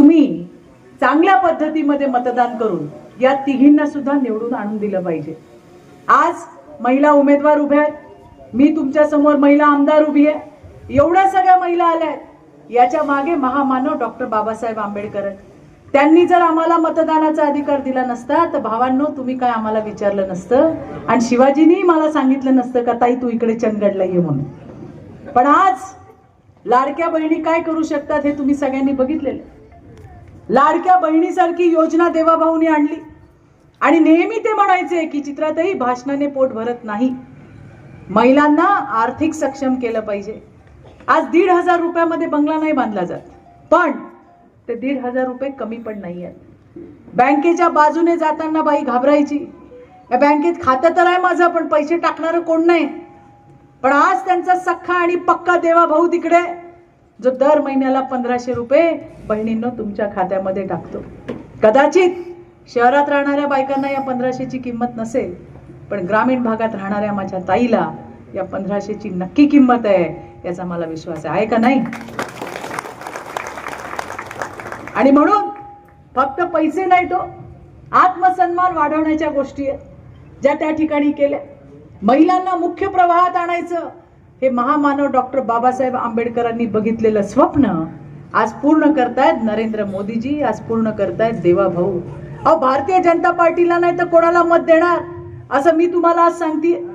तुम्ही चांगल्या पद्धतीमध्ये मतदान करून या तिघींना सुद्धा निवडून आणून दिलं पाहिजे. आज महिला उमेदवार उभ्या आहेत. मी तुमच्यासमोर महिला आमदार उभी आहे. एवढ्या सगळ्या महिला आल्या आहेत. याच्या मागे महामानव डॉक्टर बाबासाहेब आंबेडकर आहेत. त्यांनी जर आम्हाला मतदानाचा अधिकार दिला नसता तर भावांनो तुम्ही काय आम्हाला विचारलं नसतं? आणि शिवाजींनी मला सांगितलं नसतं का ताई तू इकडे चंदगडला ये म्हणून. पण आज लाडक्या बहिणी काय करू शकतात हे तुम्ही सगळ्यांनी बघितलेलं लाडक्या बहिणीसारखी योजना देवाभाऊनी आणली. आणि नेहमी ते म्हणायचे की चित्रातही भाषणाने पोट भरत नाही. महिलांना आर्थिक सक्षम केलं पाहिजे. आज दीड हजार रुपयामध्ये बंगला नाही बांधला जात. पण ते दीड हजार रुपये कमी पण नाही आहेत. बँकेच्या बाजूने जाताना बाई घाबरायची. या बँकेत खातं तर आहे माझं पण पैसे टाकणारं कोण नाही? पण आज त्यांचा सख्खा आणि पक्का देवा भाऊ तिकडे. जो दर महिन्याला पंधराशे रुपये बहिणींनो तुमच्या खात्यामध्ये टाकतो. कदाचित शहरात राहणाऱ्या बायकांना या पंधराशेची किंमत नसेल पण ग्रामीण भागात राहणाऱ्या माझ्या ताईला या पंधराशेची नक्की किंमत आहे याचा मला विश्वास आहे. आहे का नाही? आणि म्हणून फक्त पैसे नाही तो आत्मसन्मान वाढवण्याच्या गोष्टी आहेत ज्या त्या ठिकाणी केल्या. महिलांना मुख्य प्रवाहात आणायचं हे महामानव डॉक्टर बाबासाहेब आंबेडकरांनी बघितलेलं स्वप्न आज पूर्ण करतायत नरेंद्र मोदीजी आज पूर्ण करतायत देवा भाऊ. अहो भारतीय जनता पार्टीला नाही तर कोणाला मत देणार? असं मी तुम्हाला आज सांगते.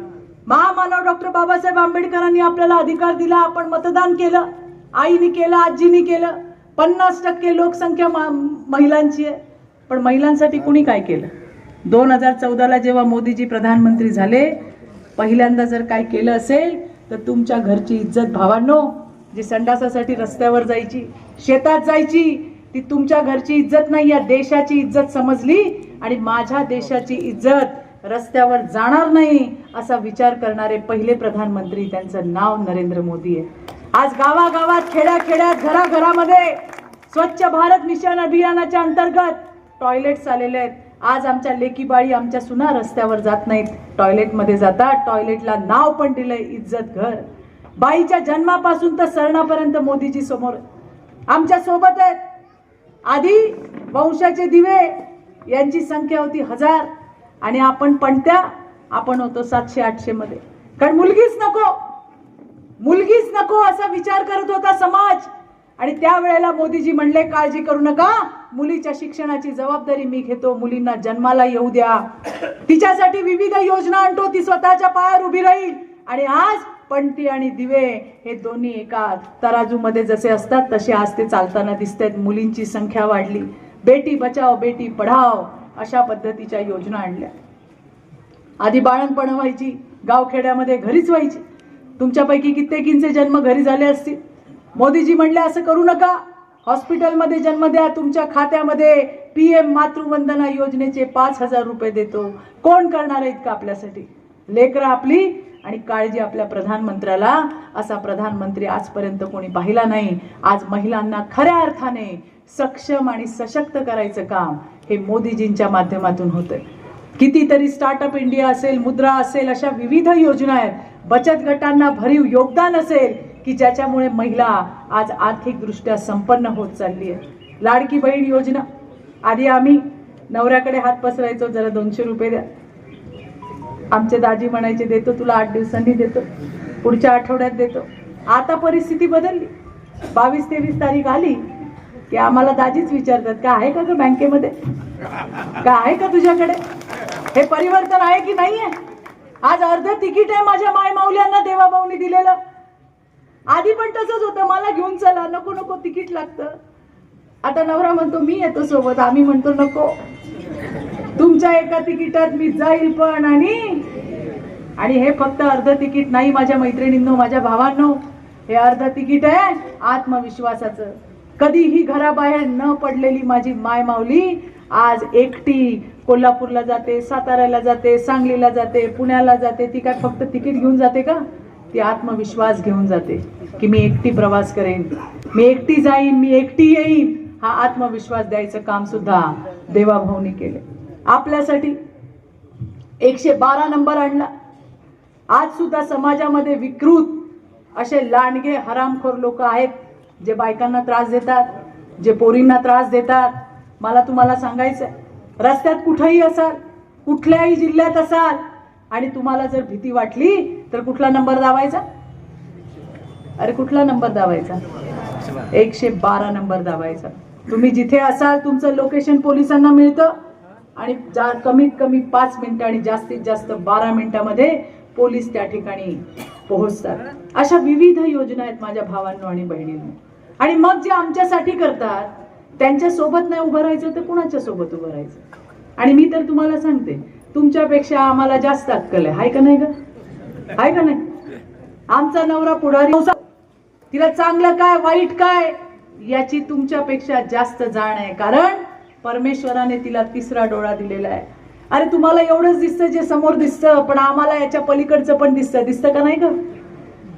महामानव डॉक्टर बाबासाहेब आंबेडकरांनी आपल्याला अधिकार दिला आपण मतदान केलं आईने केलं आजीनी केलं. पन्नास टक्के लोकसंख्या मा- महिलांची आहे. पण महिलांसाठी कुणी काय केलं? दोन हजार चौदाला जेव्हा मोदीजी प्रधानमंत्री झाले पहिल्यांदा जर काय केलं असेल तर तुमच्या घरची इज्जत भावांनो जी संडासासाठी रस्त्यावर जायची शेतात जायची ती तुमच्या घरची इज्जत नाही या देशाची इज्जत समजली आणि माझ्या देशाची इज्जत रस्त्यावर जाणार नाही असा विचार करणारे पहिले प्रधानमंत्री त्यांचं नाव नरेंद्र मोदी आहे. आज गावागावात खेड्याखेड्यात घराघरामध्ये स्वच्छ भारत मिशन अभियानाच्या अंतर्गत टॉयलेट्स आलेले आहेत. आज आमच्या लेकीबाळी आमच्या सुना रस्त्यावर जात नाहीत. टॉयलेटमध्ये जातात. टॉयलेटला नाव पण दिलंय इज्जत घर. बाईच्या जन्मापासून तर सरणापर्यंत मोदीजी समोर. आमच्यासोबत आहेत. आधी वंशाचे दिवे. यांची संख्या होती हजार. आणि आपण पणत्या. आपण होतो सातशे आठशे मध्ये. कारण मुलगीच नको. मुलगीच नको असा विचार करत होता समाज. आणि त्यावेळेला मोदीजी म्हणले काळजी करू नका मुलीच्या शिक्षणाची जबाबदारी मी घेतो मुलींना जन्माला येऊ द्या. तिच्यासाठी विविध योजना आणतो ती स्वतःच्या पायावर उभी राहील. आणि आज पणती आणि दिवे हे दोन्ही एका तराजूमध्ये जसे असतात तसे आज ते चालताना दिसत आहेत मुलींची संख्या वाढली. बेटी बचाव बेटी पढाव अशा पद्धतीच्या योजना आणल्या. आधी बाळणपण व्हायची गावखेड्यामध्ये घरीच व्हायची. तुमच्यापैकी कित्येकींचे जन्म घरी झाले असतील. मोदीजी म्हणले असं करू नका. हॉस्पिटलमध्ये जन्म द्या. तुमच्या खात्यामध्ये पी एम मातृवंदना योजनेचे पाच हजार रुपये देतो. कोण करणार आहे इतकं आपल्यासाठी? लेकरं आपली आणि काळजी आपल्या प्रधानमंत्र्याला. असा प्रधानमंत्री आजपर्यंत कोणी पाहिला नाही. आज महिलांना खऱ्या अर्थाने सक्षम आणि सशक्त करायचं काम हे मोदीजींच्या माध्यमातून होतं कितीतरी स्टार्टअप इंडिया असेल मुद्रा असेल अशा विविध योजना आहेत. बचत गटांना भरीव योगदान असेल. की ज्याच्यामुळे महिला आज आर्थिकदृष्ट्या संपन्न होत चालली आहे. लाडकी बहीण योजना. आधी आम्ही नवऱ्याकडे हात पसरायचो जरा दोनशे रुपये द्या. आमचे दाजी म्हणायचे देतो तुला आठ दिवसांनी देतो. पुढच्या आठवड्यात देतो. आता परिस्थिती बदलली. बावीस तेवीस तारीख आली की आम्हाला दाजीच विचारतात का आहे का ग बँकेमध्ये? का आहे का तुझ्याकडे? हे परिवर्तन आहे की नाही आहे आज अर्ध तिकीट आहे माझ्या मायमाऊल्यांना देवाभाऊनी दिलेलं. आधी पण तसंच होतं. मला घेऊन चला. नको नको तिकीट लागतं. आता नवरा म्हणतो मी येतो सोबत. आम्ही म्हणतो नको. तुमच्या एका तिकिटात मी जाईल पण आणि आणि हे फक्त अर्ध तिकीट नाही माझ्या मैत्रिणींनो माझ्या भावांनो. हे अर्ध तिकीट आहे आत्मविश्वासाचं. कधीही घराबाहेर न पडलेली माझी माय माऊली आज एकटी कोल्हापूरला जाते साताऱ्याला जाते सांगलीला जाते पुण्याला जाते. ती काय फक्त तिकीट घेऊन जाते का? ती आत्मविश्वास घेऊन जाते की मी एकटी प्रवास करेन. मी एकटी जाईन मी एकटी येईन. हा आत्मविश्वास द्यायचं काम सुद्धा देवाभाऊनी केले आपल्यासाठी एकशे बारा नंबर आणला. आज सुद्धा समाजामध्ये विकृत असे लांडगे हरामखोर लोक आहेत जे बायकांना त्रास देतात जे पोरींना त्रास देतात. मला तुम्हाला सांगायचं रस्त्यात कुठेही असाल कुठल्याही जिल्ह्यात असाल आणि तुम्हाला जर भीती वाटली तर कुठला नंबर दाबायचा? अरे कुठला नंबर दाबायचा? एकशे बारा नंबर दाबायचा. तुम्ही जिथे असाल तुमचं लोकेशन पोलिसांना मिळतं. आणि जा कमीत कमी पाच मिनिटं आणि जास्तीत जास्त बारा मिनिटामध्ये पोलीस त्या ठिकाणी पोहोचतात. अशा विविध योजना आहेत माझ्या भावांनो आणि बहिणींनो. आणि मग जे आमच्यासाठी करतात त्यांच्यासोबत नाही उभं राहायचं तर कुणाच्या सोबत उभं राहायचं? आणि मी तर तुम्हाला सांगते तुमच्यापेक्षा आम्हाला जास्त अक्कल आहे. हाय का नाही ग? हाय का नाही? आमचा नवरा पुढारी तिला चांगलं काय वाईट काय याची तुमच्यापेक्षा जास्त जाण आहे. कारण परमेश्वराने तिला तिसरा डोळा दिलेला आहे. अरे तुम्हाला एवढंच दिसतं जे समोर दिसतं पण आम्हाला याच्या पलीकडचं पण दिसतं. दिसतं का नाही का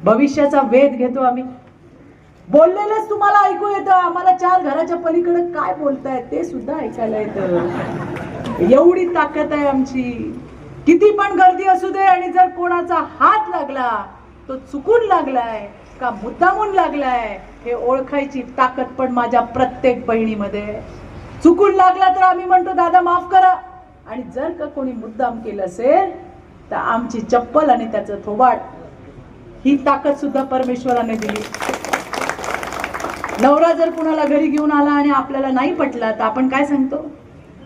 भविष्याचा वेध घेतो आम्ही. बोललेलंच तुम्हाला ऐकू येतं. आम्हाला चार घराच्या पलीकडे काय बोलतायत ते सुद्धा ऐकायला येतं. एवढी ताकद आहे आमची. किती पण गर्दी असू दे आणि जर कोणाचा हात लागला तो चुकून लागलाय का मुद्दामून लागलाय हे ओळखायची ताकद पण माझ्या प्रत्येक बहिणीमध्ये चुकून लागला तर आम्ही म्हणतो दादा माफ करा. आणि जर का कोणी मुद्दाम केलं असेल तर आमची चप्पल आणि त्याचं थोबाड ही ताकद सुद्धा परमेश्वराने दिली. नवरा जर कुणाला घरी घेऊन आला आणि आपल्याला नाही पटला तर आपण काय सांगतो?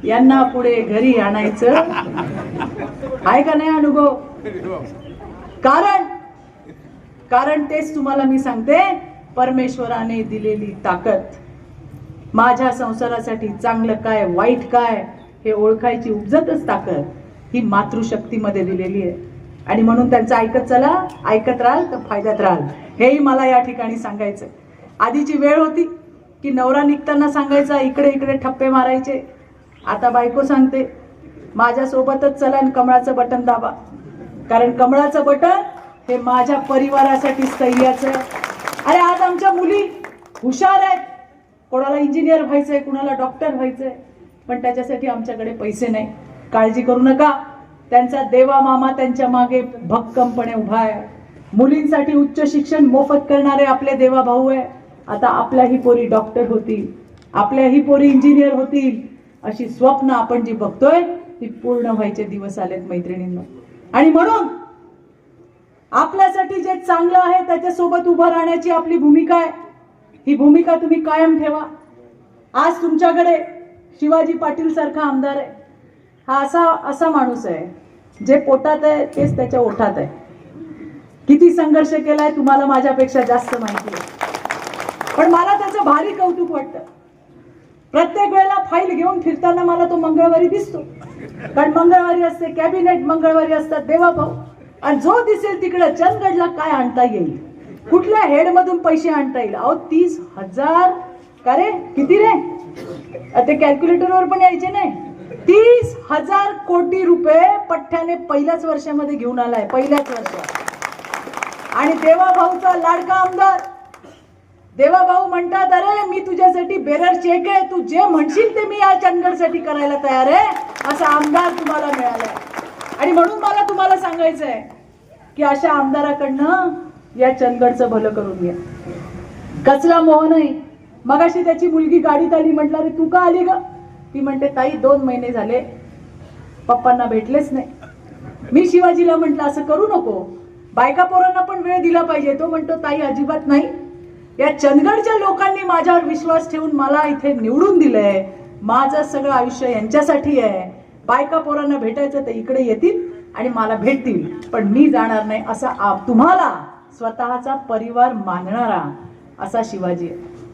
यांना पुढे घरी आणायचं. आहे का नाही अनुभव? कारण कारण तेच तुम्हाला मी सांगते. परमेश्वराने दिलेली ताकद. माझ्या संसारासाठी चांगलं काय वाईट काय हे ओळखायची उपजतच ताकद ही मातृशक्तीमध्ये दिलेली आहे. आणि म्हणून त्यांचं ऐकत चला. ऐकत राहाल तर फायद्यात राहाल. हेही मला या ठिकाणी सांगायचं आधीची वेळ होती की नवरा निघताना सांगायचा इकडे इकडे ठप्पे मारायचे. आता बायको सांगते माझ्यासोबतच चला आणि कमळाचं बटन दाबा. कारण कमळाचं बटन हे माझ्या परिवारासाठी सह्याचं. अरे आज आमच्या मुली हुशार आहेत. कोणाला इंजिनियर व्हायचंय कुणाला डॉक्टर व्हायचंय. पण त्याच्यासाठी आमच्याकडे पैसे नाही. काळजी करू नका. त्यांचा देवा मामा त्यांच्या मागे भक्कमपणे उभा आहे. मुलींसाठी उच्च शिक्षण मोफत करणारे आपले देवा भाऊ आहे. आता आपल्याही पोरी डॉक्टर होतील. आपल्याही पोरी इंजिनियर होतील. अशी स्वप्न आपण जी बघतोय ती पूर्ण व्हायचे दिवस आलेत मैत्रिणींना. आणि म्हणून आपल्यासाठी जे चांगलं आहे त्याच्यासोबत उभं राहण्याची आपली भूमिका आहे. ही भूमिका तुम्ही कायम ठेवा. आज तुमच्याकडे शिवाजी पाटील सारखा आमदार आहे. हा असा असा माणूस आहे. जे पोटात आहे तेच त्याच्या ओठात आहे. किती संघर्ष केलाय तुम्हाला माझ्यापेक्षा जास्त माहिती आहे. पण मला त्याचं भारी कौतुक वाटतं. प्रत्येक वेळेला फाईल घेऊन फिरताना मला तो मंगळवारी दिसतो. कारण मंगळवारी असते कॅबिनेट मंगळवारी असतात देवाभाऊ आणि जो दिसेल तिकडे चंदगडला काय आणता येईल? कुठल्या हेड मधून पैसे आणता येईल? अहो तीस हजार. का रे? किती रे? ते कॅल्क्युलेटरवर पण यायचे नाही. तीस हजार कोटी रुपये पठ्ठ्याने पहिल्याच वर्षामध्ये घेऊन आलाय पहिल्याच वर्षात. आणि देवाभाऊचा लाडका आमदार. देवाभाऊ म्हणतात अरे मी तुझ्यासाठी बेरर चेक आहे. तू जे म्हणशील ते मी या चंदगडसाठी करायला तयार आहे. असा आमदार तुम्हाला मिळालाय. आणि म्हणून मला तुम्हाला सांगायचं आहे की अशा आमदाराकडनं या चंदगडचं भलं करून घ्या. कचरा मोहनही मगाशी त्याची मुलगी गाडीत आली म्हटलं रे तू का आली ग? ती म्हणते ताई दोन महिने झाले. पप्पांना भेटलेच नाही. मी शिवाजीला म्हटलं असं करू नको. बायका पोरांना पण वेळ दिला पाहिजे. तो म्हणतो ताई अजिबात नाही. या चंदगडच्या लोकांनी माझ्यावर विश्वास ठेवून मला इथे निवडून दिलंय. माझं सगळं आयुष्य यांच्यासाठी आहे. बायका पोरांना भेटायचं तर इकडे येतील आणि मला भेटतील. पण मी जाणार नाही असा तुम्हाला स्वतःचा परिवार मानणारा असा शिवाजी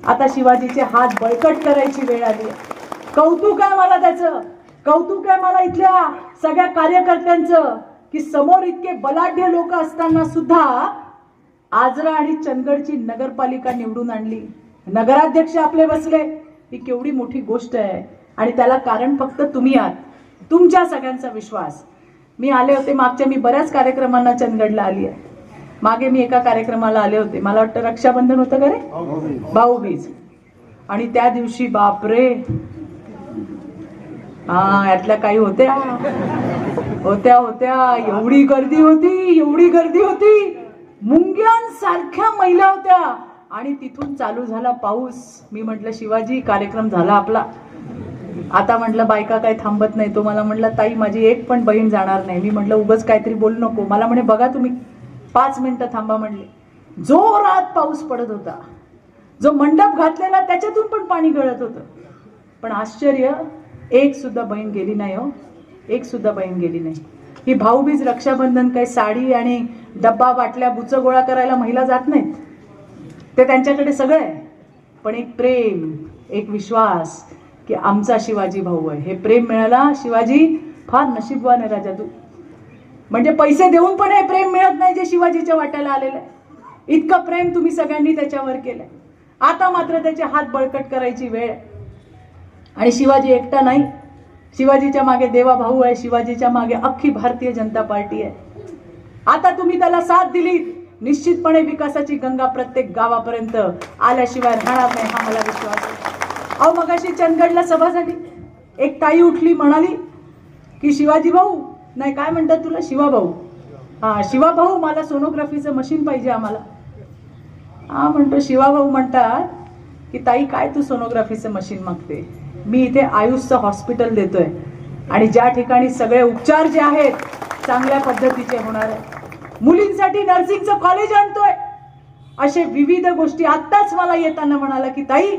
आता शिवाजीचे हात बळकट करायची वेळ आली आहे. कौतुक आहे मला त्याचं. कौतुक आहे मला इथल्या सगळ्या कार्यकर्त्यांचं की समोर इतके बलाढ्य लोक असताना सुद्धा आजरा आणि चंदगडची नगरपालिका निवडून आणली. नगराध्यक्ष आपले बसले. ही केवढी मोठी गोष्ट आहे. आणि त्याला कारण फक्त तुम्ही आहात. तुमच्या सगळ्यांचा विश्वास. मी आले होते मागच्या मी बऱ्याच कार्यक्रमांना चंदगडला आली आहे. मागे मी एका कार्यक्रमाला आले होते. मला वाटतं रक्षाबंधन होतं का रे? भाऊबीज. आणि त्या दिवशी बापरे! हा यातल्या काही होत्या. होत्या होत्या. एवढी गर्दी होती एवढी गर्दी होती. मुंग्यांसारख्या महिला होत्या. आणि तिथून चालू झाला पाऊस. मी म्हटलं शिवाजी कार्यक्रम झाला आपला. आता म्हटलं बायका काय थांबत नाही. तो मला म्हटलं ताई माझी एक पण बहीण जाणार नाही. मी म्हटलं उगच काहीतरी बोलू नको. मला म्हणे बघा तुम्ही पाच मिनिटं थांबा म्हणले. जोरात पाऊस पडत होता. जो मंडप घातलेला त्याच्यातून पण पाणी गळत होतं. पण आश्चर्य एक सुद्धा बहीण गेली नाही हो. एक सुद्धा बहीण गेली नाही. ही भाऊबीज रक्षाबंधन काही साडी आणि डब्बा बाटल्या बुच गोळा करायला महिला जात नाहीत. ते त्यांच्याकडे सगळं आहे पण एक प्रेम एक विश्वास की आमचा शिवाजी भाऊ आहे. हे प्रेम मिळाला शिवाजी फार नशीबवान आहे राजा तू. म्हणजे पैसे देऊन पण हे प्रेम मिळत नाही जे शिवाजीच्या वाट्याला आलेलं आहे. इतकं प्रेम तुम्ही सगळ्यांनी त्याच्यावर केलंय. आता मात्र त्याचे हात बळकट करायची वेळ आणि शिवाजी एकटा नाही. शिवाजीच्या मागे देवा भाऊ आहे. शिवाजीच्या मागे अख्खी भारतीय जनता पार्टी आहे. आता तुम्ही त्याला साथ दिली. निश्चितपणे विकासाची गंगा प्रत्येक गावापर्यंत आल्याशिवाय राहणार नाही हा मला विश्वास आहे. अहो मगाशी चंदगडला सभा झाली एक ताई उठली म्हणाली की शिवाजी भाऊ. नाही काय म्हणतात तुला? शिवा भाऊ. हा शिवा भाऊ मला सोनोग्राफीचं मशीन पाहिजे आम्हाला. हा म्हणतो शिवा भाऊ म्हणतात की ताई काय तू सोनोग्राफीचं मशीन मागते? मी इथे आयुषचं हॉस्पिटल देतोय आणि ज्या ठिकाणी सगळे उपचार जे आहेत चांगल्या पद्धतीचे होणार आहे. मुलींसाठी नर्सिंगचं कॉलेज आणतोय. असे विविध गोष्टी आत्ताच मला येताना म्हणाला की ताई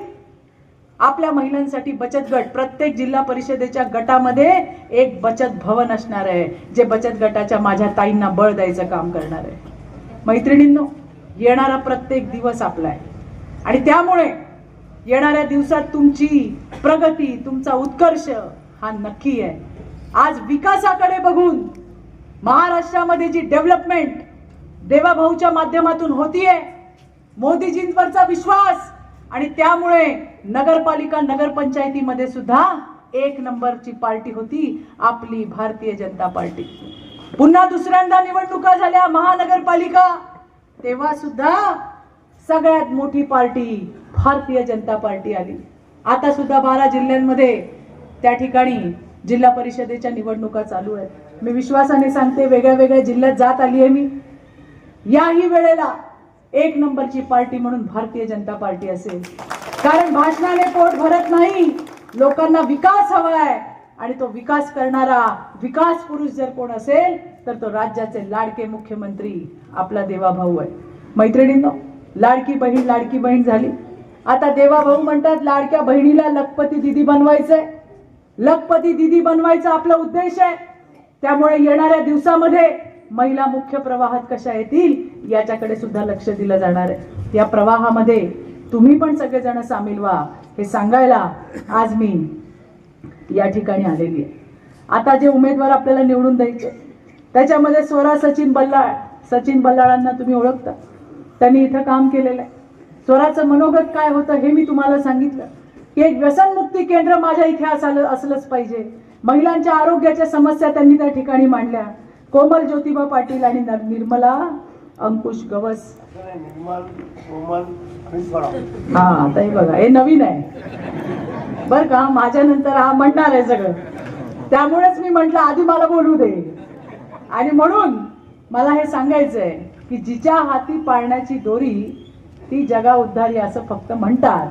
आपल्या महिलांसाठी बचत गट प्रत्येक जिल्हा परिषदेच्या गटामध्ये एक बचत भवन असणार आहे जे बचत गटाच्या माझ्या ताईंना बळ द्यायचं काम करणार आहे. मैत्रिणींनो येणारा प्रत्येक दिवस आपला आहे. आणि त्यामुळे येणाऱ्या दिवसात तुमची प्रगती तुमचा उत्कर्ष हा नक्की आहे. आज विकासाकडे बघून महाराष्ट्रामध्ये जी डेव्हलपमेंट देवाभाऊच्या माध्यमातून होतीये मोदीजींवरचा विश्वास आणि त्यामुळे नगरपालिका नगरपंचायतीमध्ये सुद्धा एक नंबरची पार्टी होती आपली भारतीय जनता पार्टी. पुन्हा दुसऱ्यांदा निवडणुका झाल्या महानगरपालिका तेव्हा सुद्धा सगळ्यात मोठी पार्टी भारतीय जनता पार्टी आली. आता सुद्धा बारा जिल्ह्यांमध्ये त्या ठिकाणी जिल्हा परिषदेच्या निवडणुका चालू आहेत. मी विश्वासाने सांगते वेगळ्या वेगळ्या जिल्ह्यात जात आली आहे मी. याही वेळेला एक नंबरची पार्टी म्हणून भारतीय जनता पार्टी असेल. कारण भाषणाने पोट भरत नाही. लोकांना विकास हवा आहे आणि तो विकास करणारा विकास पुरुष जर कोण असेल तर तो राज्याचे लाडके मुख्यमंत्री आपला देवाभाऊ आहे. मैत्रिणींनो लाडकी बहीण लाडकी बहीण झाली. आता देवाभाऊ म्हणतात लाडक्या बहिणीला लखपती दिदी बनवायचंय. लखपती दिदी बनवायचा आपला उद्देश आहे. त्यामुळे येणाऱ्या दिवसामध्ये महिला मुख्य प्रवाहात कशा येतील याच्याकडे सुद्धा लक्ष दिलं जाणार आहे. या प्रवाहामध्ये तुम्ही पण सगळेजण सामील व्हा. हे सांगायला आज मी या ठिकाणी आलेली आहे. आता जे उमेदवार आपल्याला निवडून द्यायचे त्याच्यामध्ये स्वरा सचिन बल्लाळ सचिन बल्लाळांना तुम्ही ओळखता. त्यांनी इथं काम केलेलं आहे. स्वराचं मनोगत काय होतं हे मी तुम्हाला सांगितलं. की एक व्यसनमुक्ती केंद्र माझ्या इथे असायला असलंच पाहिजे. महिलांच्या आरोग्याच्या समस्या त्यांनी त्या ठिकाणी मांडल्या. कोमल ज्योतिबा पाटील आणि निर्मला अंकुश गवस. हा आता हे बघा हे नवीन आहे. बर का माझ्या नंतर हा म्हणणार आहे सगळं. त्यामुळेच मी म्हंटल आधी मला बोलू दे. आणि म्हणून मला हे सांगायचंय की जिच्या हाती पाळण्याची दोरी ती जगा उद्धारी असं फक्त म्हणतात.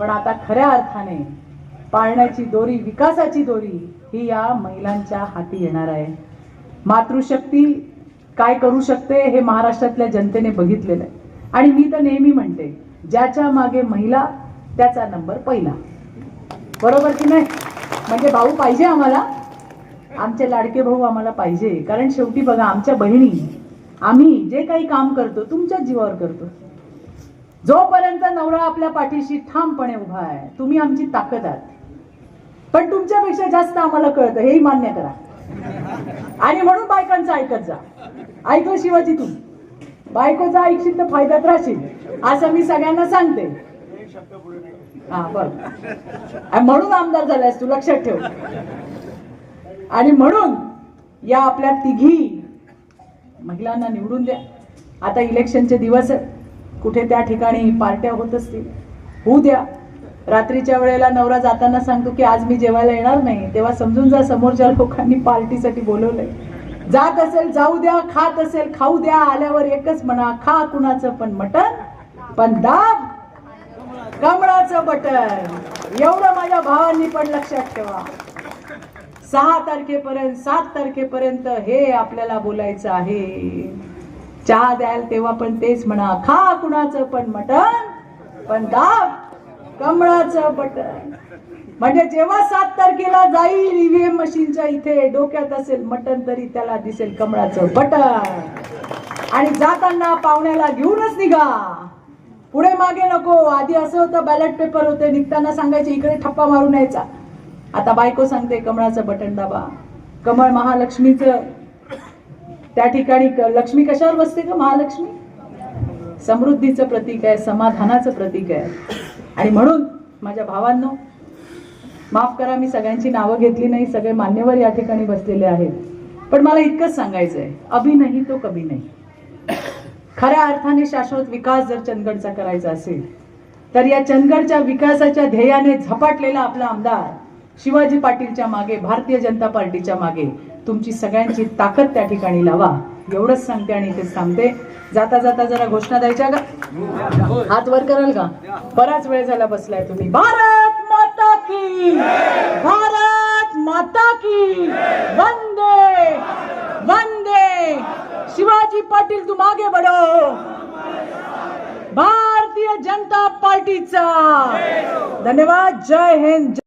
पण आता खऱ्या अर्थाने पाळण्याची दोरी विकासाची दोरी ही या महिलांच्या हाती येणार आहे. मातृशक्ती काय करू शकते हे महाराष्ट्रातल्या जनतेने बघितलेलं आहे. आणि मी तर नेहमी म्हणते ज्याच्या मागे महिला त्याचा नंबर पहिला. बरोबर की नाही? म्हणजे भाऊ पाहिजे आम्हाला? आमचे लाडके भाऊ आम्हाला पाहिजे. कारण शेवटी बघा आमच्या बहिणी आम्ही जे काही काम करतो तुमच्याच जीवावर करतो. जोपर्यंत नवरा आपल्या पाठीशी ठामपणे उभा आहे तुम्ही आमची ताकद आहात. पण तुमच्यापेक्षा जास्त आम्हाला कळतं हेही मान्य करा. आणि म्हणून बायकांचं ऐकत जा. ऐकलं शिवाजी तू? बायकोचा ऐकशील तर फायद्यात राहशील असं मी सगळ्यांना सांगते. हा बरं म्हणून आमदार झालायस तू लक्षात ठेव. आणि म्हणून या आपल्या तिघी महिलांना निवडून द्या. आता इलेक्शनचे दिवस आहेत. कुठे त्या ठिकाणी पार्ट्या होत असतील होऊ द्या. रात्रीच्या वेळेला नवरा जाताना सांगतो की आज मी जेवायला येणार नाही. तेव्हा समजून जा समोरच्या लोकांनी पार्टीसाठी बोलवलंय. जात असेल जाऊ द्या खात असेल खाऊ द्या आल्यावर एकच म्हणा खा कुणाचं पण मटण पण दाब कमळाचं बटन एवढं माझ्या भावांनी पण लक्षात ठेवा. सहा तारखेपर्यंत सात तारखेपर्यंत हे आपल्याला बोलायचं आहे. चहा द्याल तेव्हा पण तेच म्हणा खा कुणाचं पण मटण पण दाब कमळाचं बटन म्हणजे जेव्हा सात तारखेला जाईल ईव्हीएम मशीनच्या इथे डोक्यात असेल मटन तरी त्याला दिसेल कमळाचं बटन. आणि जाताना पाहुण्याला घेऊनच निघा. पुढे मागे नको. आधी असं होतं बॅलेट पेपर होते निघताना सांगायचे इकडे ठप्पा मारून यायचा आता बायको सांगते कमळाचं बटन दाबा. कमळ महालक्ष्मीचं. त्या ठिकाणी लक्ष्मी कशावर बसते का महालक्ष्मी? समृद्धीचं प्रतीक आहे समाधानाचं प्रतीक आहे. आणि म्हणून माझ्या भावांनो माफ करा मी सगळ्यांची नावं घेतली नाही सगळे मान्यवर या ठिकाणी बसलेले आहेत. पण मला इतकंच सांगायचं आहे अभि नाही तो कभी नाही. खऱ्या अर्थाने शाश्वत विकास जर चंदगडचा करायचा असेल तर या चंदगडच्या विकासाच्या ध्येयाने झपाटलेला आपला आमदार शिवाजी पाटीलच्या मागे भारतीय जनता पार्टीच्या मागे तुमची सगळ्यांची ताकद त्या ठिकाणी लावा. एवढंच सांगते आणि इथेच थांबते. जाता जाता जरा घोषणा द्यायच्या का? हात वर कराल का? बराच वेळ झाला बसलाय तुम्ही. भारत माता की भारत माता की वंदे वंदे. शिवाजी पाटील तू मागे बडो भारतीय जनता पार्टीचा धन्यवाद. जय हिंद